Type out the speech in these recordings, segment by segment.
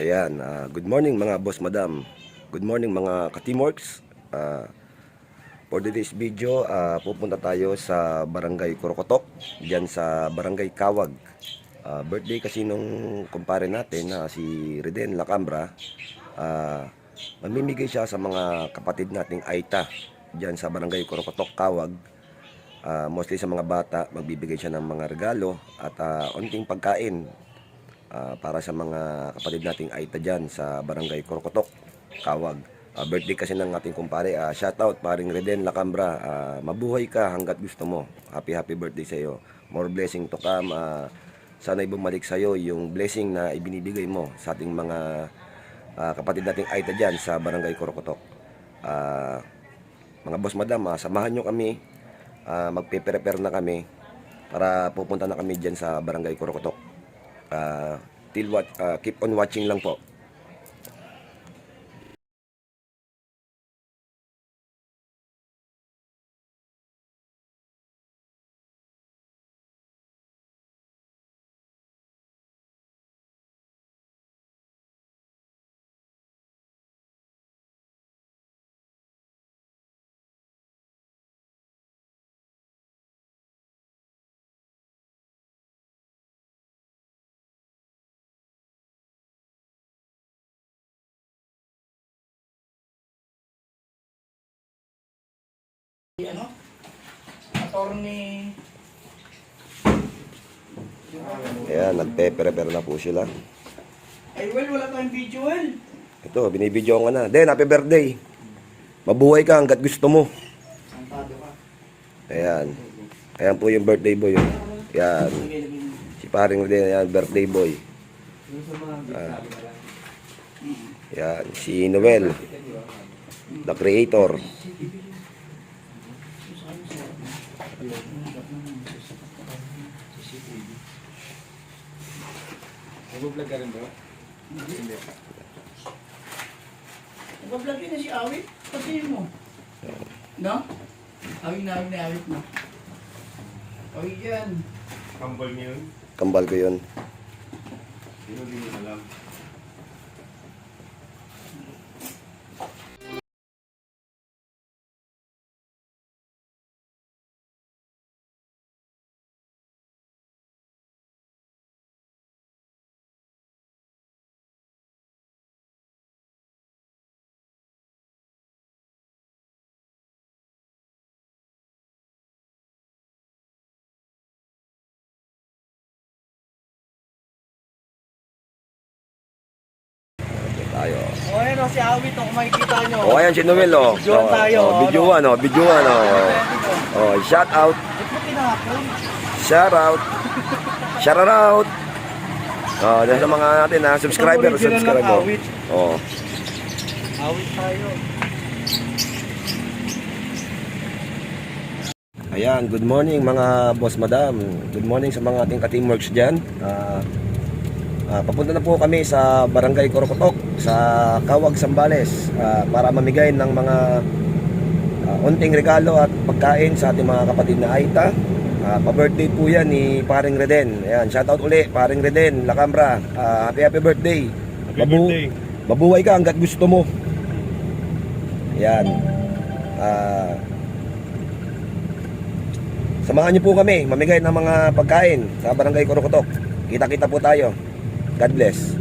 Ayan, ah, good morning mga boss madam. Good morning mga ka-teamworks. Ah, for today's video, ah, pupunta tayo sa Barangay Korokotok, diyan sa Barangay Kawag. Ah, birthday kasi nung kumpare natin na si Reden Lacambra. Ah, mamimigay siya sa mga kapatid nating Aita diyan sa Barangay Korokotok, Kawag. Ah, mostly sa mga bata, magbibigay siya ng mga regalo at ah, onting pagkain Ah, para sa mga kapatid nating Aita dyan sa Barangay Korokotok, Kawag. Ah, birthday kasi ng ating kumpare. Ah, shout out paring Reden Lacambra. Ah, mabuhay ka hanggat gusto mo. Happy happy birthday sa iyo. More blessing to come. Ah, sana'y bumalik sa iyo yung blessing na ibinibigay mo sa ating mga ah, kapatid nating Aita dyan sa Barangay Korokotok. Ah, mga boss madam, ah, samahan nyo kami. Ah, magpe-prepare na kami para pupunta na kami dyan sa Barangay Korokotok. Ah, till what ah, keep on watching lang po. Ano? Attorney Ayan, nagpe-prepare na po sila. Ay well, wala tayong video well. Ito, binibidyo ko na. Den, happy birthday. Mabuhay ka hanggat gusto mo. Santado ka. Ayan. Ayan po yung birthday boy. oh. Ayan. Si paring din, ayan, birthday boy. Ah. Ayan, si Noel. The creator. Nag-vlog ka rin ba? Hindi. Nag-vlog yun na si Awit. Kasi mo. No? Awit na awit na awit mo. Awit yan. Kambal niyo yun? Kambal ko yun. Sino din mo alam? O oh, yan o, si Awit o, kung makikita nyo. O, ayan si Noel, oh. Videoan tayo, ano? videoan, oh. Videoan, oh. Oh, shout out. Ba't mo tinapon? Shout out. Shout out. Oh, dahil sa mga natin ha, subscriber, Ito, original ng subscriber. awit. Oh. Awit tayo. Ayan, good morning mga boss madam. Good morning sa mga ating ka-teamworks dyan. Ah, ah, papunta na po kami sa Barangay Korokotok sa Kawag, Sambales ah, para mamigay ng mga ah, unting regalo at pagkain sa ating mga kapatid na Aita. Ah, pa-birthday po yan ni Paring Reden. Ayan, shoutout uli, Paring Reden, Lacambra. Ah, happy happy birthday. Happy Mabu- birthday. Mabuhay ka hanggat gusto mo. Ayan. Ah, Samahan niyo po kami, mamigay ng mga pagkain sa Barangay Korokotok. Kita-kita po tayo. God bless.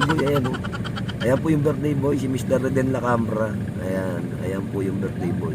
Ayan oh. Ayan po yung birthday boy, si Mr. Reden Lacambra. Ayan, ayan po yung birthday boy.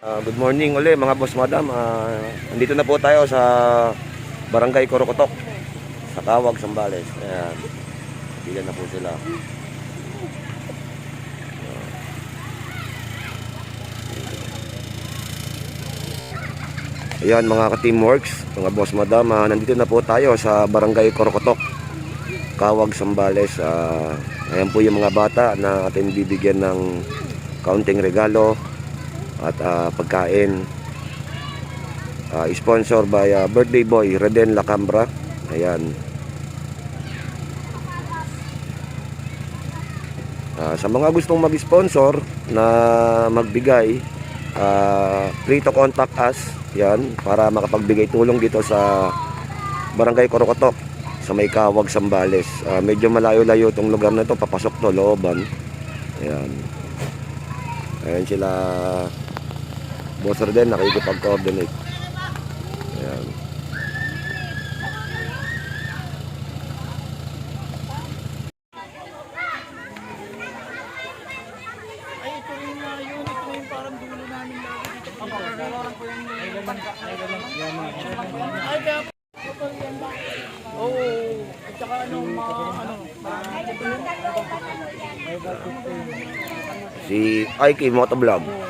Ah, good morning uli mga boss madam. Ah, nandito na po tayo sa Barangay Corocotok sa Kawag, Sambales. Ayan. Bilan na po sila. Ayan mga ka-teamworks, mga boss madam, ah, nandito na po tayo sa Barangay Corocotok, Kawag, Sambales. Ah, ayan po yung mga bata na atin bibigyan ng kaunting regalo at ah, pagkain. Ah, sponsor by ah, birthday boy Reden Lacambra. Ayan. Ah, sa mga gustong mag-sponsor na magbigay ah, free to contact us yan para makapagbigay tulong dito sa Barangay Corocotok sa may Kawag Sambales. Ah, medyo malayo-layo tong lugar na to papasok to looban. Ayan. Ayan sila Boss Reden nakikipag-coordinate. Ayan. Ay, ito rin na yun. Ito yung parang dulo namin lagi dito. Yung. Ay, kaya Oo. At saka ano, mga ano, Si Ike Motovlog. Doon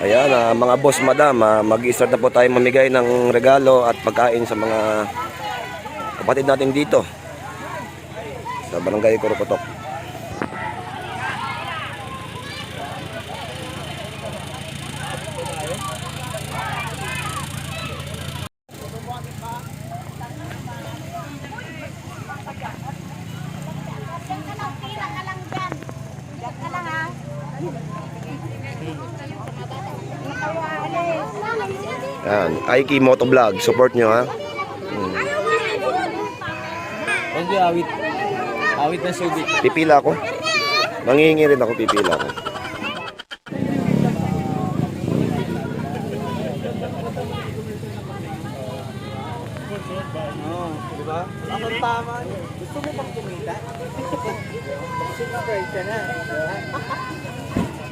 Ayan, ah, mga boss madam, ah, mag-start na po tayo mamigay ng regalo at pagkain sa mga kapatid natin dito sa Barangay Korokotok. Diyan ka lang, tira ka lang dyan. Diyan ka lang ha. Yan, Aiki Motovlog, support nyo ha. Hindi, awit. Awit na subi. Pipila ako. Mangingi rin ako, pipila ako. Oo, di ba? Ang tama. Gusto mo bang kumita? Sumabay ka na.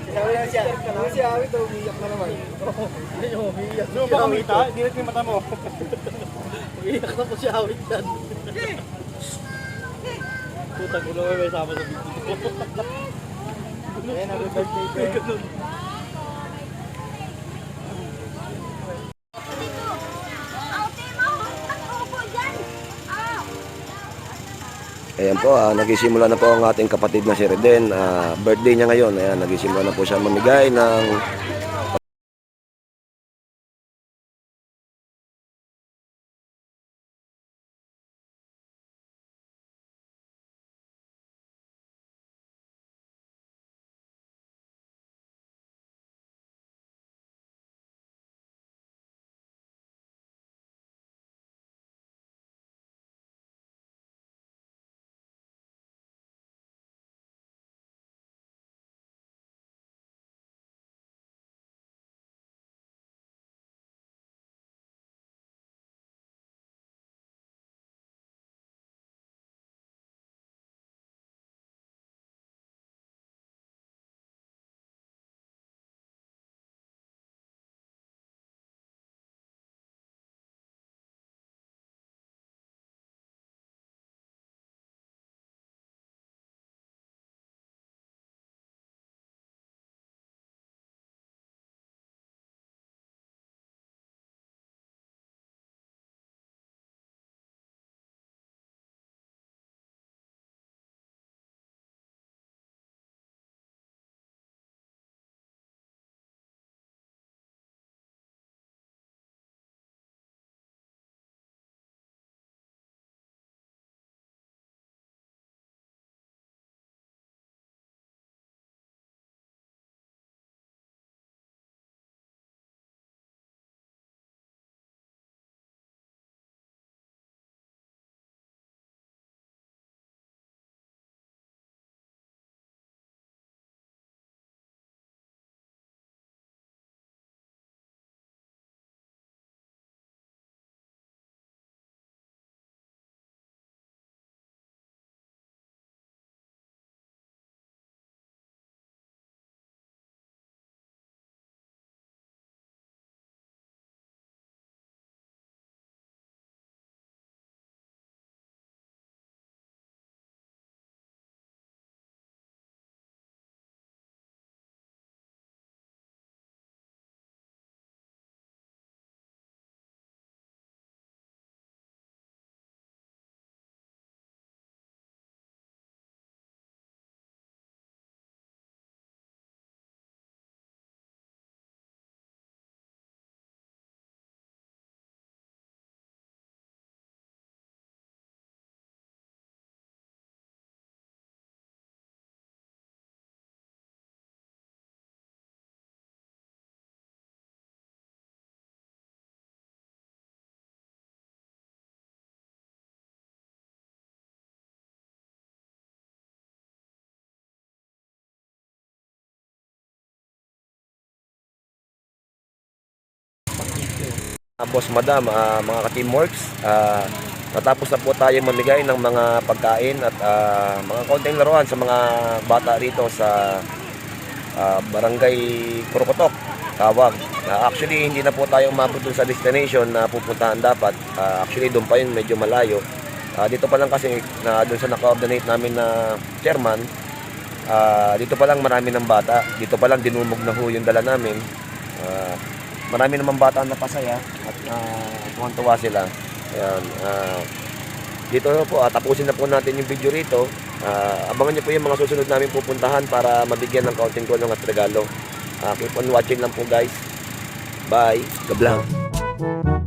Sabi lang siya, yung si Awit, umiyak na naman. Hindi niya umiyak. Gusto mo ba kumita? Hindi natin yung mata mo. umiyak na po si Awit yan. Putang ulo may sama sa video. Ayan, happy birthday, bro. Ayan po, ah, nagsisimula na po ang ating kapatid na si Reden. Ah, birthday niya ngayon. Ayan, nagsisimula na po siya mamigay ng Boss Madam, ah, mga ka-teamworks, ah, natapos na po tayo mamigay ng mga pagkain at ah, mga konting laruan sa mga bata rito sa ah, Barangay Kurukotok, Tawag. Ah, actually, hindi na po tayo umabot sa destination na pupuntahan dapat. Ah, actually, doon pa yun medyo malayo. Ah, dito pa lang kasi na doon sa naka-coordinate namin na chairman, ah, dito pa lang marami ng bata. Dito pa lang dinumog na ho yung dala namin. Ah, marami naman bata na pasaya at uh, tuwan-tuwa sila. Ayan, ah, dito po, ah, tapusin na po natin yung video rito. Ah, abangan niyo po yung mga susunod namin pupuntahan para mabigyan ng kaunting tulong at regalo. Ah, keep on watching lang po guys. Bye. Gablang.